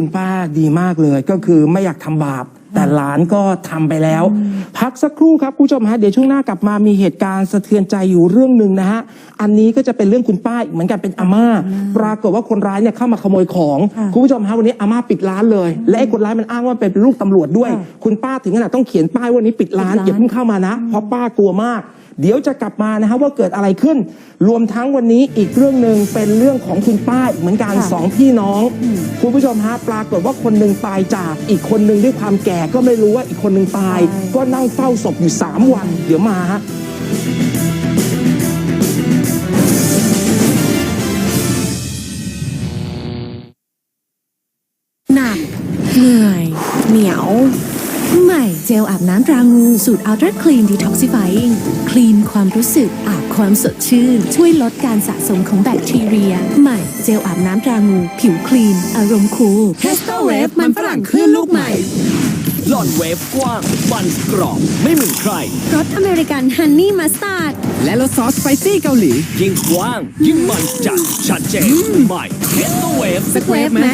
คุณป้าดีมากเลย ก็คือไม่อยากทำบาป แต่หลานก็ทำไปแล้ว พักสักครู่ครับคุณผู้ชมฮะเดี๋ยวช่วงหน้ากลับมามีเหตุการณ์สะเทือนใจอยู่เรื่องหนึ่งนะฮะอันนี้ก็จะเป็นเรื่องคุณป้าอีกเหมือนกันเป็นอาม่า ปรากฏว่าคนร้ายเนี่ยเข้ามาขโมยของค่ะคุณผู้ชมฮะวันนี้อาม่าปิดร้านเลย และไอ้คนร้ายมันอ้างว่าเป็นลูกตำรวจด้วยค่ะคุณป้าถึงขนาดต้องเขียนป้ายว่าวันนี้ปิดร้านปิดร้านอย่าเพิ่งเข้ามานะเพราะป้ากลัวมาก เดี๋ยวจะกลับมานะฮะว่าเกิดอะไรขึ้น รวมทั้งวันนี้อีกเรื่องหนึ่งเป็นเรื่องของคุณป้าอีกเหมือนกันค่ะสองพี่น้อง คุณผู้ชมฮะปรากฏว่าคนหนึ่งตายจากอีกคนหนึ่งด้วยความแก่ก็ไม่รู้ว่าอีกคนหนึ่งตาย ก็นั่งเฝ้าศพอยู่สามวัน เดี๋ยวมาฮะหนักเหนื่อยเหนียวให ม่เจลอาบน้ำตรางู สูตร Ultra Clean Detoxifying คลีนความรู้สึกอาบความสดชื่น ช่วยลดการสะสมของแบคทีเรีย ใหม่เจลอาบน้ำตรางู ผิวคลีน อารมณ์คูล h e s t o Wave มันฝรั่งคลื่นลูกใหม่หลอนเวฟกว้างมันกรอบ ไม่เหมือนใครรสอเมริกันฮันนี่มัสตาร์ดและรสซอสสไปซี่เกาหลี ยิ่งกว้าง ยิ่งมันจัดชัดเจนใหม่เฮสโตเวฟสักเวฟไหม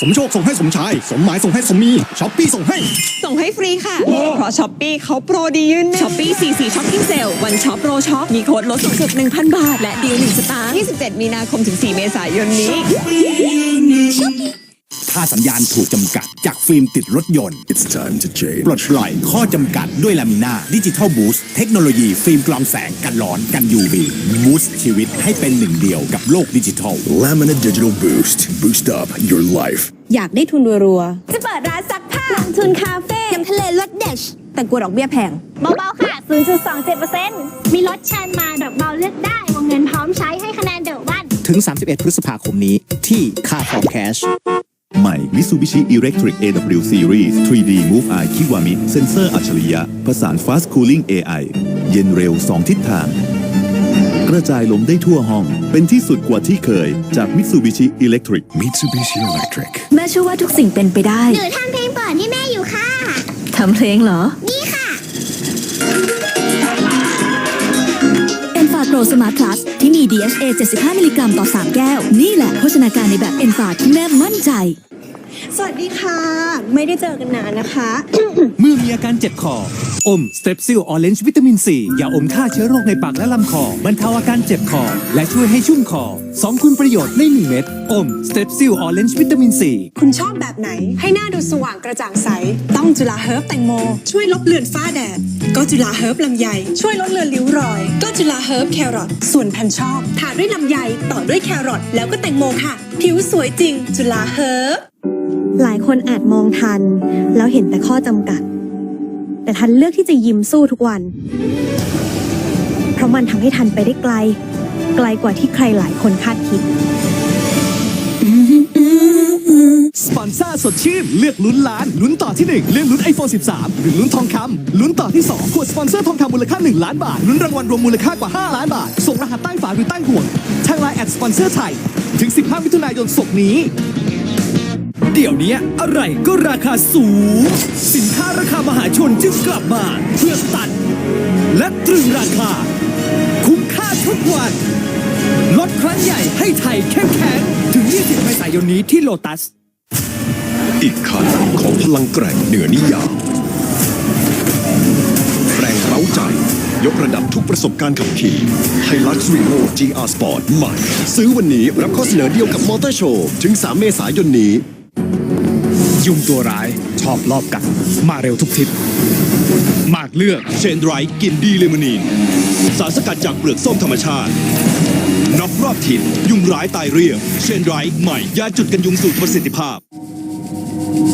สมโชคส่งให้สมชาย สมหมายส่งให้สมมีช้อปปี้ส่งให้ ส่งให้ฟรีค่ะ เพราะช้อปปี้เขาโปรดียืนช้อปปี้44ช้อปปิ้งเซลวันช็อปโปรช็อปมีโค้ดลดสูงสุด 1,000 บาท และดีล1สตางค์27 มีนาคมถึง 4 เมษายนนี้ ถ้าสัญญาณถูกจำกัด จากฟิล์มติดรถยนต์ It's time to change ปลดปล่อยข้อจำกัดด้วยลามิน่าดิจิทัลบูสต์เทคโนโลยีฟิล์มกรองแสงกันร้อนกัน UV บูสต์ชีวิตให้เป็นหนึ่งเดียวกับโลกดิจิทัล Laminate Digital Boost Boost up your life อยากได้ทุนรัวจะเปิดร้านซักผ้าลงทุนคาเฟ่ยำทะเลรสเด็ดๆแต่กลัวดอกเบี้ยแพงเบาๆค่ะ 0.27%มีรถเชิญมาดอกเบาเลือกได้วงเงินพร้อมใช้ให้คะแนนเดอะวันถึง 31 พฤษภาคมนี้ที่ค่า for cash ใหม่ Mitsubishi Electric AW Series 3D Move Eye Kiwami เซนเซอร์อัจฉริยะผสาน Fast Cooling AI เย็นเร็ว 2 ทิศทาง กระจายลมได้ทั่วห้อง เป็นที่สุดกว่าที่เคยจาก Mitsubishi Electric Mitsubishi Electric แม่เชื่อว่าทุกสิ่งเป็นไปได้ หนูทำเพลงเปิดให้แม่อยู่ค่ะ ทำเพลงเหรอ นี่ค่ะ e n f a Pro Smart Plus ที่มี DHA 75 มิลลิกรัมต่อ 3 แก้ว นี่แหละโภชนาการในแบบ e n f a ที่แม่มั่นใจ สวัสดีค่ะ ไม่ได้เจอกันนานนะคะ เมื่อมีอาการเจ็บคอ อมสเตปซิลออเรนจ์วิตามินซียาอมฆ่าเชื้อโรคในปากและลำคอบรรเทาอาการเจ็บคอ และช่วยให้ชุ่มคอ2คุณประโยชน์ใน1เม็ดอมสเตปซิลออเรนจ์วิตามินซีคุณชอบแบบไหน ให้หน้าดูสว่างกระจ่างใส ต้องจุฬาเฮิร์บแตงโม ช่วยลบเลือนฝ้าแดด ก็จุฬาเฮิร์บลำไย ช่วยลดเลือนริ้วรอย ก็จุฬาเฮิร์บแครอทส่วนแผ่นชอบทาด้วยลำไยต่อด้วยแครอทแล้วก็แตงโมค่ะ ผิวสวยจริง จุฬาเฮิร์บ หลายคนอาจมองทัน แล้วเห็นแต่ข้อจำกัด แต่ทันเลือกที่จะยิ้มสู้ทุกวัน เพราะมันทำให้ทันไปได้ไกล ไกลกว่าที่ใครหลายคนคาดคิด สปอนเซอร์สดชื่นเลือกลุ้นล้าน ลุ้นต่อที่ 1 เลือกลุ้น iPhone 13 หรือลุ้นทองคำลุ้นต่อที่ 2 ขวดสปอนเซอร์ทองคำมูลค่า 1 ล้านบาท ลุ้นรางวัลรวมมูลค่ากว่า 5 ล้านบาท ส่งรหัสใต้ฝาหรือใต้ห่วงทางไลน์แอดสปอนเซอร์ไทย ถึง 15 มิถุนายนศกนี้ เดี๋ยวนี้อะไรก็ราคาสูง สินค้าราคามหาชนจึงกลับมาเพื่อตัด และตรึงราคา คุ้มค่าทุกวันลดครั้งใหญ่ให้ไทยเข้มแข็ง ถึง 20เมษายนนี้ที่โลตัส อีกขั้นของพลังแกร่งเหนือนิยามแรงเร้าใจ ยกระดับทุกประสบการณ์ขับขี่ Hilux Revo GR Sport ใหม่ ซื้อวันนี้รับข้อเสนอเดียวกับมอเตอร์โชว์ ถึง 3 เมษายนนี้ ยุงตัวร้ายชอบรอบกัดมาเร็วทุกทิศมากเลือกเชนไรท์กินดีเลมานีนสารสกัดจากเปลือกส้มธรรมชาติน็อกรอบทิศยุงร้ายตายเรียบเชนไรท์ใหม่ยาจุดกันยุงสูตรประสิทธิภาพ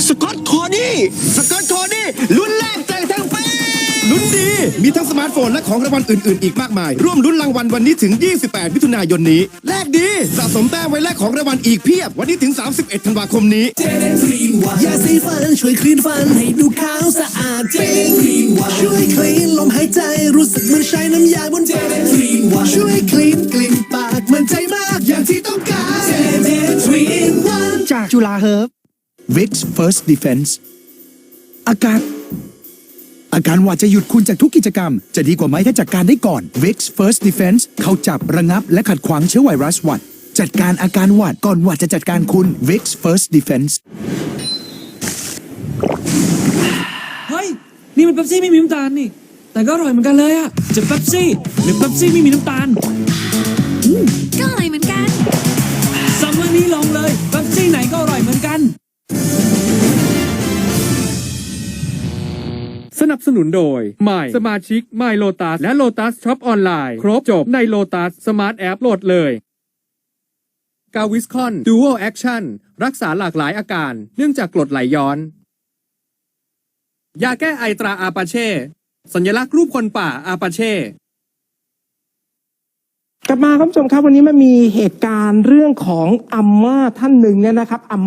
สกอตคอร์นี่ สกอตคอร์นี่รุ่นแรกแจ มีทั้งสมาร์ทโฟนและของรางวัลอื่น ๆ อีกมากมาย ร่วมลุ้นรางวัลวันนี้ถึง 28 มิถุนายนนี้ แลกดี สะสมแต้มไว้แลกของรางวัลอีกเพียบ วันนี้ถึง 31 ธันวาคมนี้ยาสีฟันช่วยคลีนฟันให้ดูขาวสะอาดเจนคลีนวันช่วยคลีนลมหายใจรู้สึกเหมือนใช้น้ำยาบนเจนคลีนวันช่วยคลีนกลิ่นปากมันใจมากอย่างที่ต้องการเจนคลีนวันจากจุฬาเฮิร์บ Vix First Defense อาการ อาการหวาดจะหยุดคุณจากทุกกิจกรรม จะดีกว่าไหมถ้าจัดการได้ก่อน Vix First Defense เข้าจับระงับและขัดขวางเชื้อไวรัสหวัด จัดการอาการหวาดก่อนหวัดจะจัดการคุณ Vix First Defense เฮ้ย นี่มันเป๊ปซี่ไม่มีน้ำตาลนี่ แต่ก็อร่อยเหมือนกันเลยอะจะเป๊ปซี่หรือเป๊ปซี่ไม่มีน้ำตาลก็อร่อยเหมือนกันซัมเมอร์นี้ลองเลยเป๊ปซี่ไหนก็อร่อย สนุนโดยใหม่สมาชิกใหม่โลตัสและโลตัสช็อปออนไลน์ครบจบในโลตัสสมาร์ทแอปโหลดเลยกาวิสคอนดู a l แอคชั่นรักษาหลากหลายอาการ เนื่องจากกรดไหลย้อน ยาแก้ไอตราอาปาเช่ สัญลักษณ์รูปคนป่าอาปาเช่กลับมาครับผู้ชมครับวันนี้มันมีเหตุการณ์เรื่องของอัมมาท่านหนึ่งเนี่ยนะครับอัม